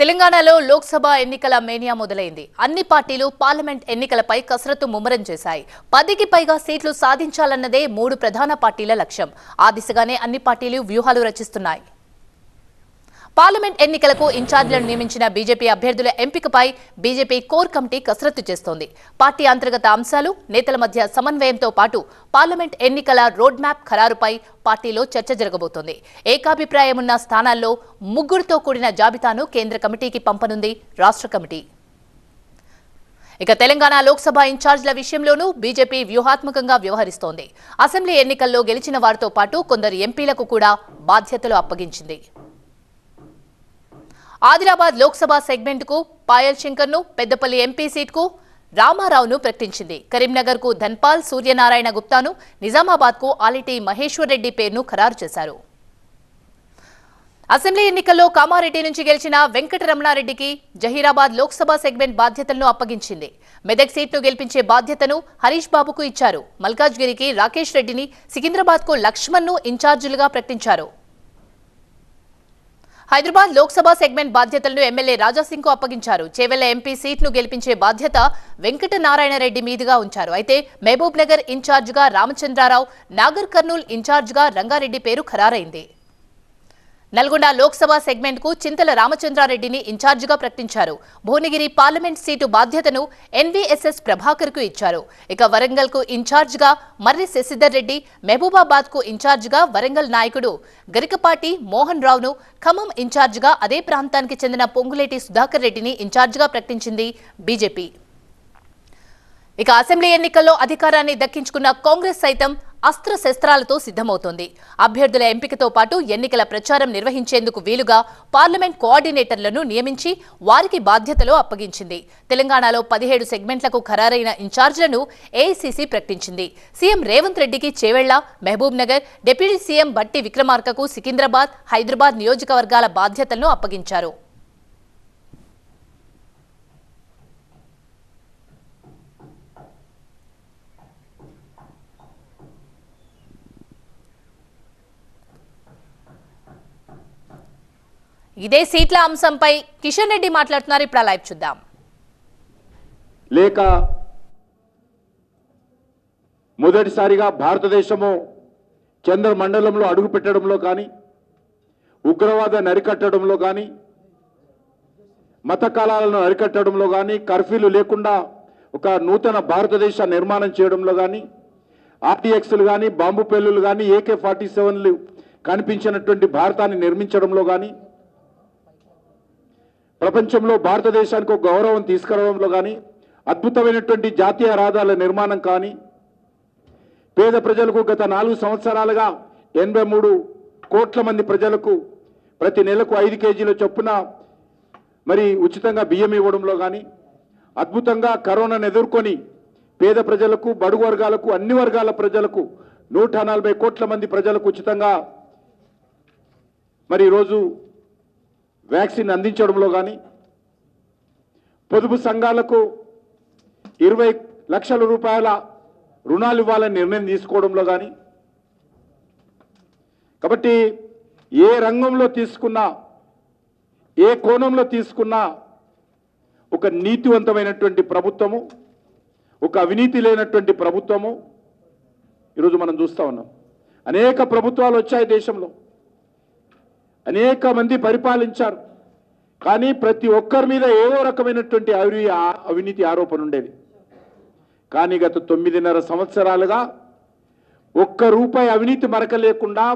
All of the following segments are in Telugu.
తెలంగాణలో లోక్సభ ఎన్నికల మేనియా మొదలైంది. అన్ని పార్టీలు పార్లమెంట్ ఎన్నికలపై కసరత్తు ముమ్మరం చేశాయి. పదికి పైగా సీట్లు సాధించాలన్నదే మూడు ప్రధాన పార్టీల లక్ష్యం. ఆ దిశగానే అన్ని పార్టీలు వ్యూహాలు రచిస్తున్నాయి. పార్లమెంట్ ఎన్నికలకు ఇన్ఛార్జీలను నియమించిన బీజేపీ అభ్యర్థుల ఎంపికపై బీజేపీ కోర్ కమిటీ కసరత్తు చేస్తోంది. పార్టీ అంతర్గత అంశాలు నేతల మధ్య సమన్వయంతో పాటు పార్లమెంట్ ఎన్నికల రోడ్ మ్యాప్ ఖరారుపై పార్టీలో చర్చ జరగబోతోంది. ఏకాభిప్రాయం ఉన్న స్థానాల్లో ముగ్గురితో కూడిన జాబితాను కేంద్ర కమిటీకి పంపనుంది రాష్ట్ర కమిటీ. ఇక తెలంగాణ లోక్సభ ఇన్ఛార్జ్ల విషయంలోనూ బీజేపీ వ్యూహాత్మకంగా వ్యవహరిస్తోంది. అసెంబ్లీ ఎన్నికల్లో గెలిచిన వారితో పాటు కొందరు ఎంపీలకు కూడా బాధ్యతలు అప్పగించింది. ఆదిలాబాద్ లోక్సభ సెగ్మెంట్కు పాయల్ శంకర్ను పెద్దపల్లి ఎంపీ సీట్కు రామారావును ప్రకటించింది. కరీంనగర్కు ధన్పాల్ సూర్యనారాయణ గుప్తాను నిజామాబాద్కు ఆలిటి మహేశ్వర్ రెడ్డి పేరును ఖరారు చేశారు. అసెంబ్లీ ఎన్నికల్లో కామారెడ్డి నుంచి గెలిచిన వెంకటరమణారెడ్డికి జహీరాబాద్ లోక్సభ సెగ్మెంట్ బాధ్యతలను అప్పగించింది. మెదక్ సీట్ను గెలిపించే బాధ్యతను హరీష్ బాబుకు ఇచ్చారు. మల్కాజ్గిరికి రాకేష్ రెడ్డిని సికింద్రాబాద్కు లక్ష్మణ్ను ఇన్ఛార్జీలుగా ప్రకటించారు. హైదరాబాద్ లోక్సభ సెగ్మెంట్ బాధ్యతలను ఎమ్మెల్యే రాజాసింగ్కు అప్పగించారు. చేవెళ్ళ ఎంపీ సీట్ను గెలిపించే బాధ్యత వెంకట నారాయణరెడ్డి మీదుగా ఉంచారు. అయితే మహబూబ్ నగర్ ఇన్ఛార్జిగా రామచంద్రారావు నాగర్ కర్నూల్ ఇన్ఛార్జిగా రంగారెడ్డి పేరు ఖరారైంది. నల్గొండ లోక్సభ సెగ్మెంట్కు చింతల రామచంద్రారెడ్డిని ఇన్ఛార్జిగా ప్రకటించారు. భువనగిరి పార్లమెంట్ సీటు బాధ్యతను ఎన్వీఎస్ఎస్ ప్రభాకర్కు ఇచ్చారు. ఇక వరంగల్కు ఇన్ఛార్జిగా మర్రి శశిధర్ రెడ్డి మహబూబాబాద్కు ఇన్ఛార్జిగా వరంగల్ నాయకుడు గరికపాటి మోహన్ రావును ఖమ్మం ఇన్ఛార్జిగా అదే ప్రాంతానికి చెందిన పొంగులేటి సుధాకర్ రెడ్డిని ఇన్ఛార్జిగా ప్రకటించింది బీజేపీ. ఇక అసెంబ్లీ ఎన్నికల్లో అధికారాన్ని దక్కించుకున్న కాంగ్రెస్ సైతం అస్త్ర శస్త్రాలతో సిద్ధమవుతోంది. అభ్యర్థుల ఎంపికతో పాటు ఎన్నికల ప్రచారం నిర్వహించేందుకు వీలుగా పార్లమెంట్ కోఆర్డినేటర్లను నియమించి వారికి బాధ్యతలు అప్పగించింది. తెలంగాణలో పదిహేడు సెగ్మెంట్లకు ఖరారైన ఇన్ఛార్జ్లను ఏఐసీసీ ప్రకటించింది. సీఎం రేవంత్ రెడ్డికి చేవెళ్ళ మహబూబ్ నగర్ డిప్యూటీ సీఎం బట్టి విక్రమార్కకు సికింద్రాబాద్ హైదరాబాద్ నియోజకవర్గాల బాధ్యతలను అప్పగించారు. ఇదే సీట్ల అంశంపై కిషన్ రెడ్డి మాట్లాడుతున్నారు. ఇప్పుడు లైవ్ చూద్దాం. లేక మొదటిసారిగా భారతదేశము చంద్రమండలంలో అడుగు పెట్టడంలో కానీ ఉగ్రవాద అరికట్టడంలో కానీ మత కళాలను అరికట్టడంలో కానీ కర్ఫ్యూలు లేకుండా ఒక నూతన భారతదేశ నిర్మాణం చేయడంలో కానీ ఆర్టీఎక్స్లు కానీ బాంబు పెల్లులు కానీ ఏకే ఫార్టీ సెవెన్లు కనిపించినటువంటి భారతాన్ని నిర్మించడంలో కానీ ప్రపంచంలో భారతదేశానికి ఒక గౌరవం తీసుకురావడంలో కానీ అద్భుతమైనటువంటి జాతీయ రహదారుల నిర్మాణం కానీ పేద ప్రజలకు గత నాలుగు సంవత్సరాలుగా ఎనభై మూడు కోట్ల మంది ప్రజలకు ప్రతి నెలకు ఐదు కేజీల చొప్పున మరి ఉచితంగా బియ్యం ఇవ్వడంలో కానీ అద్భుతంగా కరోనాను ఎదుర్కొని పేద ప్రజలకు బడుగు వర్గాలకు అన్ని వర్గాల ప్రజలకు నూట నలభై కోట్ల మంది ప్రజలకు ఉచితంగా మరి ఈరోజు వ్యాక్సిన్ అందించడంలో కానీ పొదుపు సంఘాలకు ఇరవై లక్షల రూపాయల రుణాలు ఇవ్వాలని నిర్ణయం తీసుకోవడంలో కానీ కాబట్టి ఏ రంగంలో తీసుకున్నా ఏ కోణంలో తీసుకున్నా ఒక నీతివంతమైనటువంటి ప్రభుత్వము ఒక అవినీతి లేనటువంటి ప్రభుత్వము ఈరోజు మనం చూస్తా ఉన్నాం. అనేక ప్రభుత్వాలు వచ్చాయి దేశంలో. అనేక మంది పరిపాలించారు. కానీ ప్రతి ఒక్కరి మీద ఏవో రకమైనటువంటి అవి అవినీతి ఆరోపణ ఉండేది. కానీ గత తొమ్మిదిన్నర సంవత్సరాలుగా ఒక్క రూపాయి అవినీతి మరక లేకుండా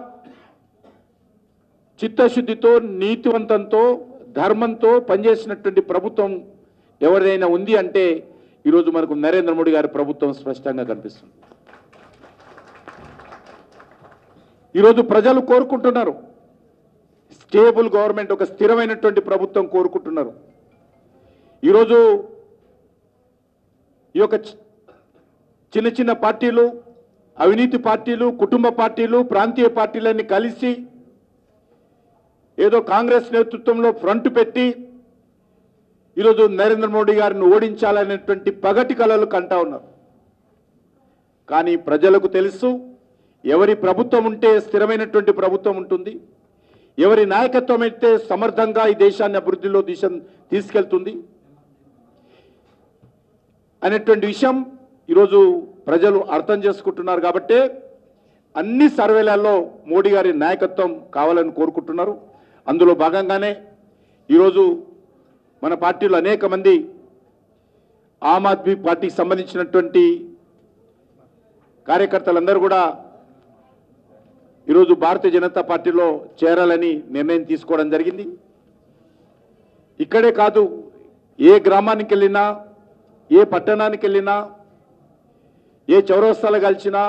చిత్తశుద్ధితో నీతివంతంతో ధర్మంతో పనిచేసినటువంటి ప్రభుత్వం ఎవరిదైనా ఉంది అంటే ఈరోజు మనకు నరేంద్ర మోడీ గారి ప్రభుత్వం స్పష్టంగా కనిపిస్తుంది. ఈరోజు ప్రజలు కోరుకుంటున్నారు. స్టేబుల్ గవర్నమెంట్ ఒక స్థిరమైనటువంటి ప్రభుత్వం కోరుకుంటున్నారు. ఈరోజు ఈ యొక్క చిన్న చిన్న పార్టీలు అవినీతి పార్టీలు కుటుంబ పార్టీలు ప్రాంతీయ పార్టీలన్నీ కలిసి ఏదో కాంగ్రెస్ నేతృత్వంలో ఫ్రంట్ పెట్టి ఈరోజు నరేంద్ర మోడీ గారిని ఓడించాలనేటువంటి పగటి కళలు కంటా ఉన్నారు. కానీ ప్రజలకు తెలుసు ఎవరి ప్రభుత్వం ఉంటే స్థిరమైనటువంటి ప్రభుత్వం ఉంటుంది. ఎవరి నాయకత్వం అయితే సమర్థంగా ఈ దేశాన్ని అభివృద్ధిలో దిశ తీసుకెళ్తుంది అనేటువంటి విషయం ఈరోజు ప్రజలు అర్థం చేసుకుంటున్నారు కాబట్టి అన్ని సర్వేలలో మోడీ గారి నాయకత్వం కావాలని కోరుకుంటున్నారు. అందులో భాగంగానే ఈరోజు మన పార్టీలో అనేక మంది ఆమ్ ఆద్మీ పార్టీకి సంబంధించినటువంటి కార్యకర్తలందరూ కూడా ఈరోజు భారతీయ జనతా పార్టీలో చేరాలని నిర్ణయం తీసుకోవడం జరిగింది. ఇక్కడే కాదు ఏ గ్రామానికి వెళ్ళినా ఏ పట్టణానికి వెళ్ళినా ఏ చౌరస్తాలు కలిసినా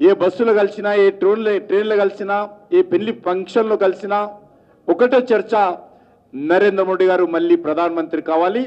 ఏ బస్సులు కలిసినా ఏ ట్రోన్లు ట్రైన్లు కలిసినా ఏ పెళ్ళి ఫంక్షన్లు కలిసినా ఒకటే చర్చ నరేంద్ర మోడీ గారు మళ్ళీ ప్రధానమంత్రి కావాలి.